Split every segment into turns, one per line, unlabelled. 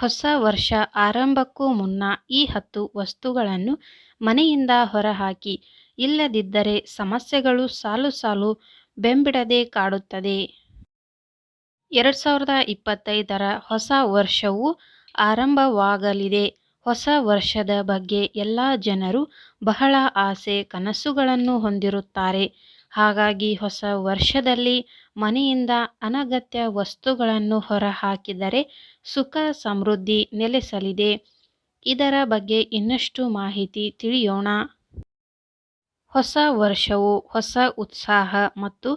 ಹೊಸ ವರ್ಷ ಆರಂಭಕ್ಕೂ ಮುನ್ನ ಈ ಹತ್ತು ವಸ್ತುಗಳನ್ನು ಮನೆಯಿಂದ ಹೊರಹಾಕಿ ಇಲ್ಲದಿದ್ದರೆ ಸಮಸ್ಯೆಗಳು ಸಾಲು ಸಾಲು ಬೆಂಬಿಡದೆ ಕಾಡುತ್ತದೆ. ಎರಡು ಸಾವಿರದ ಇಪ್ಪತ್ತೈದರ ಹೊಸ ವರ್ಷವು ಆರಂಭವಾಗಲಿದೆ. ಹೊಸ ವರ್ಷದ ಬಗ್ಗೆ ಎಲ್ಲ ಜನರು ಬಹಳ ಆಸೆ, ಕನಸುಗಳನ್ನು ಹೊಂದಿರುತ್ತಾರೆ. ಹಾಗಾಗಿ ಹೊಸ ವರ್ಷದಲ್ಲಿ ಮನೆಯಿಂದ ಅನಗತ್ಯ ವಸ್ತುಗಳನ್ನು ಹೊರಹಾಕಿದರೆ ಸುಖ ಸಮೃದ್ಧಿ ನೆಲೆಸಲಿದೆ. ಇದರ ಬಗ್ಗೆ ಇನ್ನಷ್ಟು ಮಾಹಿತಿ ತಿಳಿಯೋಣ. ಹೊಸ ವರ್ಷವು ಹೊಸ ಉತ್ಸಾಹ ಮತ್ತು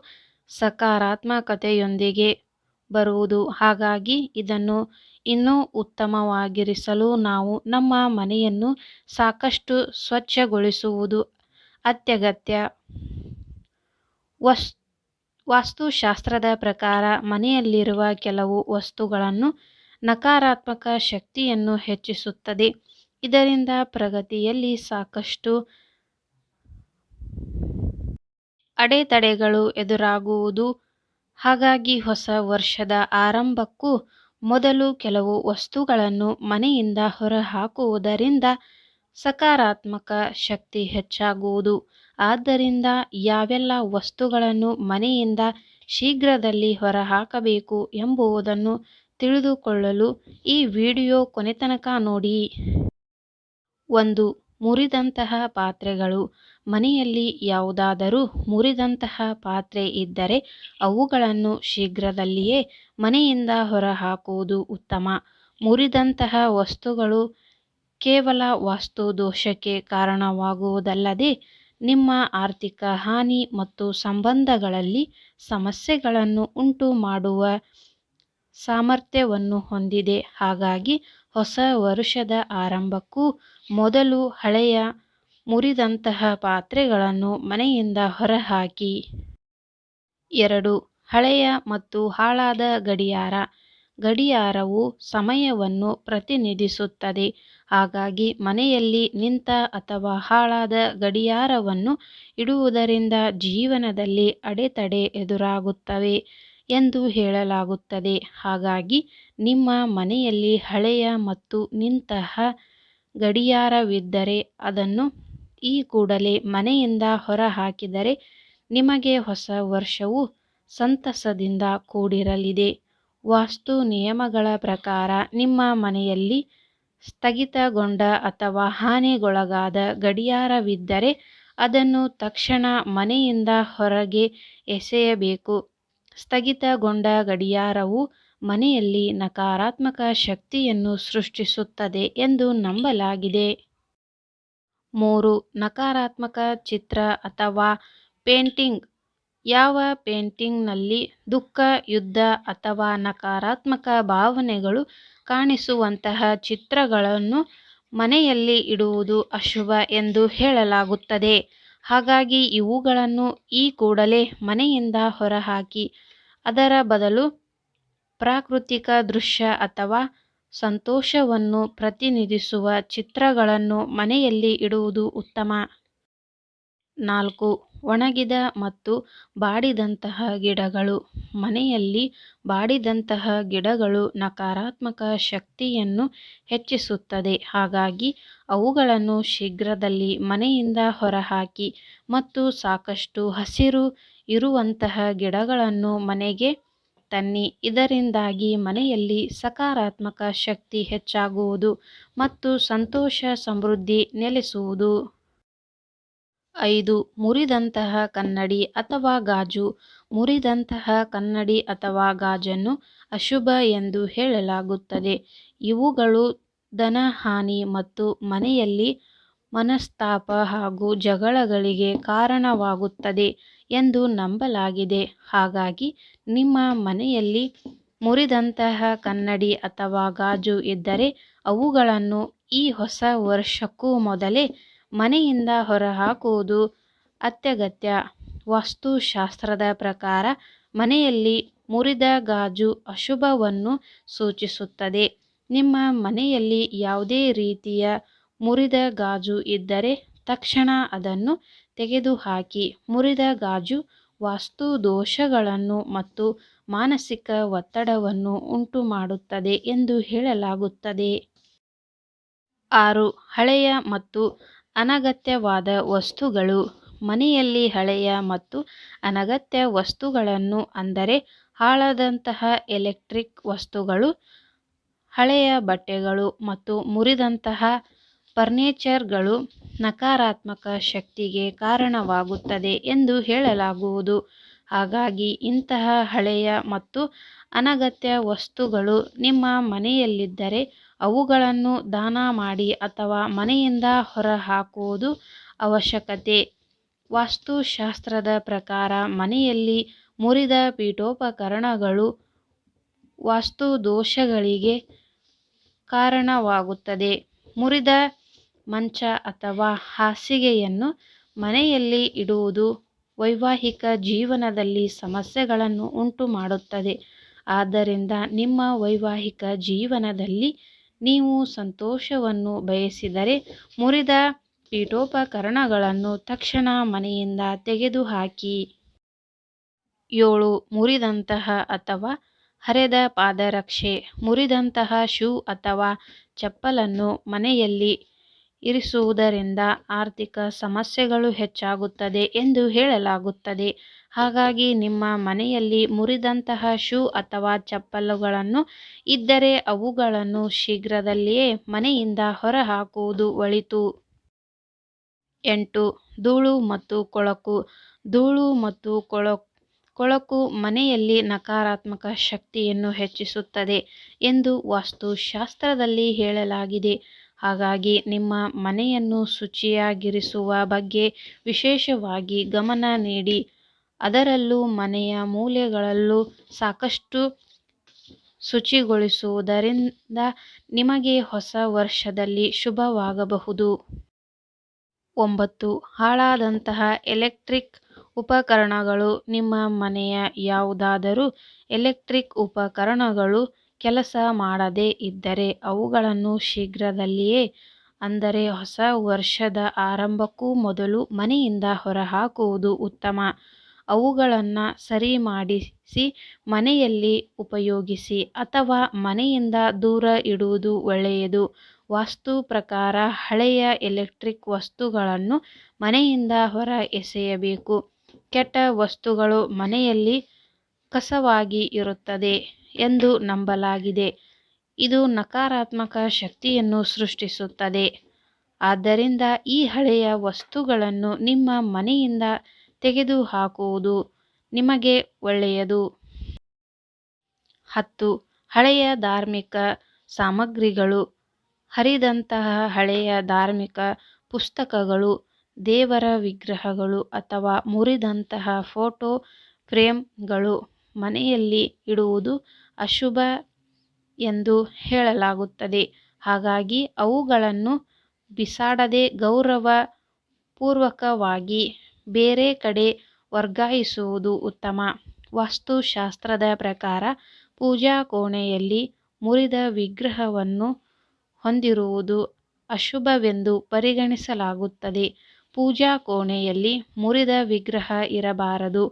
ಸಕಾರಾತ್ಮಕತೆಯೊಂದಿಗೆ ಬರುವುದು. ಹಾಗಾಗಿ ಇದನ್ನು ಇನ್ನೂ ಉತ್ತಮವಾಗಿರಿಸಲು ನಾವು ನಮ್ಮ ಮನೆಯನ್ನು ಸಾಕಷ್ಟು ಸ್ವಚ್ಛಗೊಳಿಸುವುದು ಅತ್ಯಗತ್ಯ. ವಾಸ್ತುಶಾಸ್ತ್ರದ ಪ್ರಕಾರ ಮನೆಯಲ್ಲಿರುವ ಕೆಲವು ವಸ್ತುಗಳನ್ನು ನಕಾರಾತ್ಮಕ ಶಕ್ತಿಯನ್ನು ಹೆಚ್ಚಿಸುತ್ತದೆ. ಇದರಿಂದ ಪ್ರಗತಿಯಲ್ಲಿ ಸಾಕಷ್ಟು ಅಡೆತಡೆಗಳು ಎದುರಾಗುವುದು. ಹಾಗಾಗಿ ಹೊಸ ವರ್ಷದ ಆರಂಭಕ್ಕೂ ಮೊದಲು ಕೆಲವು ವಸ್ತುಗಳನ್ನು ಮನೆಯಿಂದ ಹೊರಹಾಕುವುದರಿಂದ ಸಕಾರಾತ್ಮಕ ಶಕ್ತಿ ಹೆಚ್ಚಾಗುವುದು. ಆದ್ದರಿಂದ ಯಾವೆಲ್ಲ ವಸ್ತುಗಳನ್ನು ಮನೆಯಿಂದ ಶೀಘ್ರದಲ್ಲಿ ಹೊರಹಾಕಬೇಕು ಎಂಬುದನ್ನು ತಿಳಿದುಕೊಳ್ಳಲು ಈ ವಿಡಿಯೋ ಕೊನೆತನಕ ನೋಡಿ. ಒಂದು, ಮುರಿದಂತಹ ಪಾತ್ರೆಗಳು ಮನೆಯಲ್ಲಿ ಯಾವುದಾದರೂ ಮುರಿದಂತಹ ಪಾತ್ರೆ ಇದ್ದರೆ ಅವುಗಳನ್ನು ಶೀಘ್ರದಲ್ಲಿಯೇ ಮನೆಯಿಂದ ಹೊರಹಾಕುವುದು ಉತ್ತಮ. ಮುರಿದಂತಹ ವಸ್ತುಗಳು ಕೇವಲ ವಾಸ್ತು ದೋಷಕ್ಕೆ ಕಾರಣವಾಗುವುದಲ್ಲದೆ ನಿಮ್ಮ ಆರ್ಥಿಕ ಹಾನಿ ಮತ್ತು ಸಂಬಂಧಗಳಲ್ಲಿ ಸಮಸ್ಯೆಗಳನ್ನು ಉಂಟು ಮಾಡುವ ಸಾಮರ್ಥ್ಯವನ್ನು ಹೊಂದಿದೆ. ಹಾಗಾಗಿ ಹೊಸ ವರುಷದ ಆರಂಭಕ್ಕೂ ಮೊದಲು ಹಳೆಯ ಮುರಿದಂತಹ ಪಾತ್ರೆಗಳನ್ನು ಮನೆಯಿಂದ ಹೊರಹಾಕಿ. ಎರಡು, ಹಳೆಯ ಮತ್ತು ಹಾಳಾದ ಗಡಿಯಾರ. ಗಡಿಯಾರವು ಸಮಯವನ್ನು ಪ್ರತಿನಿಧಿಸುತ್ತದೆ. ಹಾಗಾಗಿ ಮನೆಯಲ್ಲಿ ನಿಂತ ಅಥವಾ ಹಾಳಾದ ಗಡಿಯಾರವನ್ನು ಇಡುವುದರಿಂದ ಜೀವನದಲ್ಲಿ ಅಡೆತಡೆ ಎದುರಾಗುತ್ತವೆ ಎಂದು ಹೇಳಲಾಗುತ್ತದೆ. ಹಾಗಾಗಿ ನಿಮ್ಮ ಮನೆಯಲ್ಲಿ ಹಳೆಯ ಮತ್ತು ನಿಂತಹ ಗಡಿಯಾರವಿದ್ದರೆ ಅದನ್ನು ಈ ಕೂಡಲೇ ಮನೆಯಿಂದ ಹೊರಹಾಕಿದರೆ ನಿಮಗೆ ಹೊಸ ವರ್ಷವು ಸಂತಸದಿಂದ ಕೂಡಿರಲಿದೆ. ವಾಸ್ತು ನಿಯಮಗಳ ಪ್ರಕಾರ ನಿಮ್ಮ ಮನೆಯಲ್ಲಿ ಸ್ಥಗಿತಗೊಂಡ ಅಥವಾ ಹಾನಿಗೊಳಗಾದ ಗಡಿಯಾರವಿದ್ದರೆ ಅದನ್ನು ತಕ್ಷಣ ಮನೆಯಿಂದ ಹೊರಗೆ ಎಸೆಯಬೇಕು. ಸ್ಥಗಿತಗೊಂಡ ಗಡಿಯಾರವು ಮನೆಯಲ್ಲಿ ನಕಾರಾತ್ಮಕ ಶಕ್ತಿಯನ್ನು ಸೃಷ್ಟಿಸುತ್ತದೆ ಎಂದು ನಂಬಲಾಗಿದೆ. ಮೂರು, ನಕಾರಾತ್ಮಕ ಚಿತ್ರ ಅಥವಾ ಪೇಂಟಿಂಗ್. ಯಾವ ಪೇಂಟಿಂಗ್ನಲ್ಲಿ ದುಃಖ, ಯುದ್ಧ ಅಥವಾ ನಕಾರಾತ್ಮಕ ಭಾವನೆಗಳು ಕಾಣಿಸುವಂತಹ ಚಿತ್ರಗಳನ್ನು ಮನೆಯಲ್ಲಿ ಇಡುವುದು ಅಶುಭ ಎಂದು ಹೇಳಲಾಗುತ್ತದೆ. ಹಾಗಾಗಿ ಇವುಗಳನ್ನು ಈ ಕೂಡಲೇ ಮನೆಯಿಂದ ಹೊರಹಾಕಿ. ಅದರ ಬದಲು ಪ್ರಾಕೃತಿಕ ದೃಶ್ಯ ಅಥವಾ ಸಂತೋಷವನ್ನು ಪ್ರತಿನಿಧಿಸುವ ಚಿತ್ರಗಳನ್ನು ಮನೆಯಲ್ಲಿ ಇಡುವುದು ಉತ್ತಮ. ನಾಲ್ಕು ಒಣಗಿದ ಮತ್ತು ಬಾಡಿದಂತಹ ಗಿಡಗಳು. ಮನೆಯಲ್ಲಿ ಬಾಡಿದಂತಹ ಗಿಡಗಳು ನಕಾರಾತ್ಮಕ ಶಕ್ತಿಯನ್ನು ಹೆಚ್ಚಿಸುತ್ತದೆ. ಹಾಗಾಗಿ ಅವುಗಳನ್ನು ಶೀಘ್ರದಲ್ಲಿ ಮನೆಯಿಂದ ಹೊರಹಾಕಿ ಮತ್ತು ಸಾಕಷ್ಟು ಹಸಿರು ಇರುವಂತಹ ಗಿಡಗಳನ್ನು ಮನೆಗೆ ತನ್ನಿ. ಇದರಿಂದಾಗಿ ಮನೆಯಲ್ಲಿ ಸಕಾರಾತ್ಮಕ ಶಕ್ತಿ ಹೆಚ್ಚಾಗುವುದು ಮತ್ತು ಸಂತೋಷ ಸಮೃದ್ಧಿ ನೆಲೆಸುವುದು. ಐದು, ಮುರಿದಂತಹ ಕನ್ನಡಿ ಅಥವಾ ಗಾಜು. ಮುರಿದಂತಹ ಕನ್ನಡಿ ಅಥವಾ ಗಾಜನ್ನು ಅಶುಭ ಎಂದು ಹೇಳಲಾಗುತ್ತದೆ. ಇವುಗಳು ಧನಹಾನಿ ಮತ್ತು ಮನೆಯಲ್ಲಿ ಮನಸ್ತಾಪ ಹಾಗೂ ಜಗಳಗಳಿಗೆ ಕಾರಣವಾಗುತ್ತದೆ ಎಂದು ನಂಬಲಾಗಿದೆ. ಹಾಗಾಗಿ ನಿಮ್ಮ ಮನೆಯಲ್ಲಿ ಮುರಿದಂತಹ ಕನ್ನಡಿ ಅಥವಾ ಗಾಜು ಇದ್ದರೆ ಅವುಗಳನ್ನು ಈ ಹೊಸ ವರ್ಷಕ್ಕೂ ಮೊದಲೇ ಮನೆಯಿಂದ ಹೊರಹಾಕುವುದು ಅತ್ಯಗತ್ಯ. ವಾಸ್ತುಶಾಸ್ತ್ರದ ಪ್ರಕಾರ ಮನೆಯಲ್ಲಿ ಮುರಿದ ಗಾಜು ಅಶುಭವನ್ನು ಸೂಚಿಸುತ್ತದೆ. ನಿಮ್ಮ ಮನೆಯಲ್ಲಿ ಯಾವುದೇ ರೀತಿಯ ಮುರಿದ ಗಾಜು ಇದ್ದರೆ ತಕ್ಷಣ ಅದನ್ನು ತೆಗೆದುಹಾಕಿ. ಮುರಿದ ಗಾಜು ವಾಸ್ತು ದೋಷಗಳನ್ನು ಮತ್ತು ಮಾನಸಿಕ ಒತ್ತಡವನ್ನು ಉಂಟುಮಾಡುತ್ತದೆ ಎಂದು ಹೇಳಲಾಗುತ್ತದೆ. ಆರು. ಹಳೆಯ ಮತ್ತು ಅನಗತ್ಯವಾದ ವಸ್ತುಗಳು ಮನೆಯಲ್ಲಿ ಹಳೆಯ ಮತ್ತು ಅನಗತ್ಯ ವಸ್ತುಗಳನ್ನು ಅಂದರೆ ಹಾಳಾದಂತಹ ಎಲೆಕ್ಟ್ರಿಕ್ ವಸ್ತುಗಳು, ಹಳೆಯ ಬಟ್ಟೆಗಳು ಮತ್ತು ಮುರಿದಂತಹ ಫರ್ನಿಚರ್ಗಳು ನಕಾರಾತ್ಮಕ ಶಕ್ತಿಗೆ ಕಾರಣವಾಗುತ್ತದೆ ಎಂದು ಹೇಳಲಾಗುವುದು. ಹಾಗಾಗಿ ಇಂತಹ ಹಳೆಯ ಮತ್ತು ಅನಗತ್ಯ ವಸ್ತುಗಳು ನಿಮ್ಮ ಮನೆಯಲ್ಲಿದ್ದರೆ ಅವುಗಳನ್ನು ದಾನ ಮಾಡಿ ಅಥವಾ ಮನೆಯಿಂದ ಹೊರಹಾಕುವುದು ಅವಶ್ಯಕತೆ. ವಾಸ್ತುಶಾಸ್ತ್ರದ ಪ್ರಕಾರ ಮನೆಯಲ್ಲಿ ಮುರಿದ ಪೀಠೋಪಕರಣಗಳು ವಾಸ್ತುದೋಷಗಳಿಗೆ ಕಾರಣವಾಗುತ್ತದೆ. ಮುರಿದ ಮಂಚ ಅಥವಾ ಹಾಸಿಗೆಯನ್ನು ಮನೆಯಲ್ಲಿ ಇಡುವುದು ವೈವಾಹಿಕ ಜೀವನದಲ್ಲಿ ಸಮಸ್ಯೆಗಳನ್ನು ಉಂಟು ಮಾಡುತ್ತದೆ ಆದ್ದರಿಂದ ನಿಮ್ಮ ವೈವಾಹಿಕ ಜೀವನದಲ್ಲಿ ನೀವು ಸಂತೋಷವನ್ನು ಬಯಸಿದರೆ ಮುರಿದ ಪೀಠೋಪಕರಣಗಳನ್ನು ತಕ್ಷಣ ಮನೆಯಿಂದ ತೆಗೆದುಹಾಕಿ. ಏಳು. ಮುರಿದಂತಹ ಅಥವಾ ಹರೆದ ಪಾದರಕ್ಷೆ ಮುರಿದಂತಹ ಶೂ ಅಥವಾ ಚಪ್ಪಲನ್ನು ಮನೆಯಲ್ಲಿ ಇರಿಸುವುದರಿಂದ ಆರ್ಥಿಕ ಸಮಸ್ಯೆಗಳು ಹೆಚ್ಚಾಗುತ್ತದೆ ಎಂದು ಹೇಳಲಾಗುತ್ತದೆ. ಹಾಗಾಗಿ ನಿಮ್ಮ ಮನೆಯಲ್ಲಿ ಮುರಿದಂತಹ ಶೂ ಅಥವಾ ಚಪ್ಪಲುಗಳನ್ನು ಇದ್ದರೆ ಅವುಗಳನ್ನು ಶೀಘ್ರದಲ್ಲಿಯೇ ಮನೆಯಿಂದ ಹೊರಹಾಕುವುದು ಒಳಿತು. ಎಂಟು. ಧೂಳು ಮತ್ತು ಕೊಳಕು ಧೂಳು ಮತ್ತು ಕೊಳಕು ಮನೆಯಲ್ಲಿ ನಕಾರಾತ್ಮಕ ಶಕ್ತಿಯನ್ನು ಹೆಚ್ಚಿಸುತ್ತದೆ ಎಂದು ವಾಸ್ತುಶಾಸ್ತ್ರದಲ್ಲಿ ಹೇಳಲಾಗಿದೆ. ಹಾಗಾಗಿ ನಿಮ್ಮ ಮನೆಯನ್ನು ಶುಚಿಯಾಗಿರಿಸುವ ಬಗ್ಗೆ ವಿಶೇಷವಾಗಿ ಗಮನ ನೀಡಿ. ಅದರಲ್ಲೂ ಮನೆಯ ಮೂಲೆಗಳಲ್ಲೂ ಸಾಕಷ್ಟು ಶುಚಿಗೊಳಿಸುವುದರಿಂದ ನಿಮಗೆ ಹೊಸ ವರ್ಷದಲ್ಲಿ ಶುಭವಾಗಬಹುದು. ಒಂಬತ್ತು. ಹಾಳಾದಂತಹ ಎಲೆಕ್ಟ್ರಿಕ್ ಉಪಕರಣಗಳು ನಿಮ್ಮ ಮನೆಯ ಯಾವುದಾದರೂ ಎಲೆಕ್ಟ್ರಿಕ್ ಉಪಕರಣಗಳು ಕೆಲಸ ಮಾಡದೇ ಇದ್ದರೆ ಅವುಗಳನ್ನು ಶೀಘ್ರದಲ್ಲಿಯೇ, ಅಂದರೆ ಹೊಸ ವರ್ಷದ ಆರಂಭಕ್ಕೂ ಮೊದಲು ಮನೆಯಿಂದ ಹೊರಹಾಕುವುದು ಉತ್ತಮ. ಅವುಗಳನ್ನು ಸರಿ ಮಾಡಿಸಿ ಮನೆಯಲ್ಲಿ ಉಪಯೋಗಿಸಿ ಅಥವಾ ಮನೆಯಿಂದ ದೂರ ಇಡುವುದು ಒಳ್ಳೆಯದು. ವಾಸ್ತು ಪ್ರಕಾರ ಹಳೆಯ ಎಲೆಕ್ಟ್ರಿಕ್ ವಸ್ತುಗಳನ್ನು ಮನೆಯಿಂದ ಹೊರ ಎಸೆಯಬೇಕು. ಕೆಟ್ಟ ವಸ್ತುಗಳು ಮನೆಯಲ್ಲಿ ಕಸವಾಗಿ ಇರುತ್ತದೆ ಎಂದು ನಂಬಲಾಗಿದೆ. ಇದು ನಕಾರಾತ್ಮಕ ಶಕ್ತಿಯನ್ನು ಸೃಷ್ಟಿಸುತ್ತದೆ. ಆದ್ದರಿಂದ ಈ ಹಳೆಯ ವಸ್ತುಗಳನ್ನು ನಿಮ್ಮ ಮನೆಯಿಂದ ತೆಗೆದುಹಾಕುವುದು ನಿಮಗೆ ಒಳ್ಳೆಯದು. ಹತ್ತು. ಹಳೆಯ ಧಾರ್ಮಿಕ ಸಾಮಗ್ರಿಗಳು ಹರಿದಂತಹ ಹಳೆಯ ಧಾರ್ಮಿಕ ಪುಸ್ತಕಗಳು, ದೇವರ ವಿಗ್ರಹಗಳು ಅಥವಾ ಮುರಿದಂತಹ ಫೋಟೋ ಫ್ರೇಮ್ಗಳು ಮನೆಯಲ್ಲಿ ಇಡುವುದು ಅಶುಭ ಎಂದು ಹೇಳಲಾಗುತ್ತದೆ. ಹಾಗಾಗಿ ಅವುಗಳನ್ನು ಬಿಸಾಡದೆ ಗೌರವ ಪೂರ್ವಕವಾಗಿ ಬೇರೆ ಕಡೆ ವರ್ಗಾಯಿಸುವುದು ಉತ್ತಮ. ವಾಸ್ತುಶಾಸ್ತ್ರದ ಪ್ರಕಾರ ಪೂಜಾ ಕೋಣೆಯಲ್ಲಿ ಮುರಿದ ವಿಗ್ರಹವನ್ನು ಹೊಂದಿರುವುದು ಅಶುಭವೆಂದು ಪರಿಗಣಿಸಲಾಗುತ್ತದೆ. ಪೂಜಾ ಕೋಣೆಯಲ್ಲಿ ಮುರಿದ ವಿಗ್ರಹ ಇರಬಾರದು.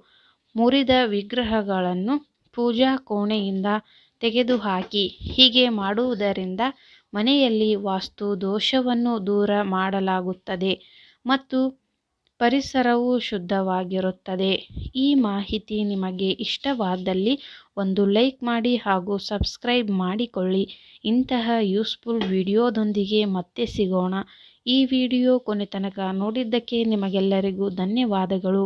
ಮುರಿದ ವಿಗ್ರಹಗಳನ್ನು ಪೂಜಾ ಕೋಣೆಯಿಂದ ತೆಗೆದುಹಾಕಿ. ಹೀಗೆ ಮಾಡುವುದರಿಂದ ಮನೆಯಲ್ಲಿ ವಾಸ್ತು ದೋಷವನ್ನು ದೂರ ಮಾಡಲಾಗುತ್ತದೆ ಮತ್ತು ಪರಿಸರವು ಶುದ್ಧವಾಗಿರುತ್ತದೆ. ಈ ಮಾಹಿತಿ ನಿಮಗೆ ಇಷ್ಟವಾದಲ್ಲಿ ಒಂದು ಲೈಕ್ ಮಾಡಿ ಹಾಗೂ ಸಬ್ಸ್ಕ್ರೈಬ್ ಮಾಡಿಕೊಳ್ಳಿ. ಇಂತಹ ಯೂಸ್ಫುಲ್ ವಿಡಿಯೋದೊಂದಿಗೆ ಮತ್ತೆ ಸಿಗೋಣ. ಈ ವಿಡಿಯೋ ಕೊನೆತನಕ ನೋಡಿದ್ದಕ್ಕೆ ನಿಮಗೆಲ್ಲರಿಗೂ ಧನ್ಯವಾದಗಳು.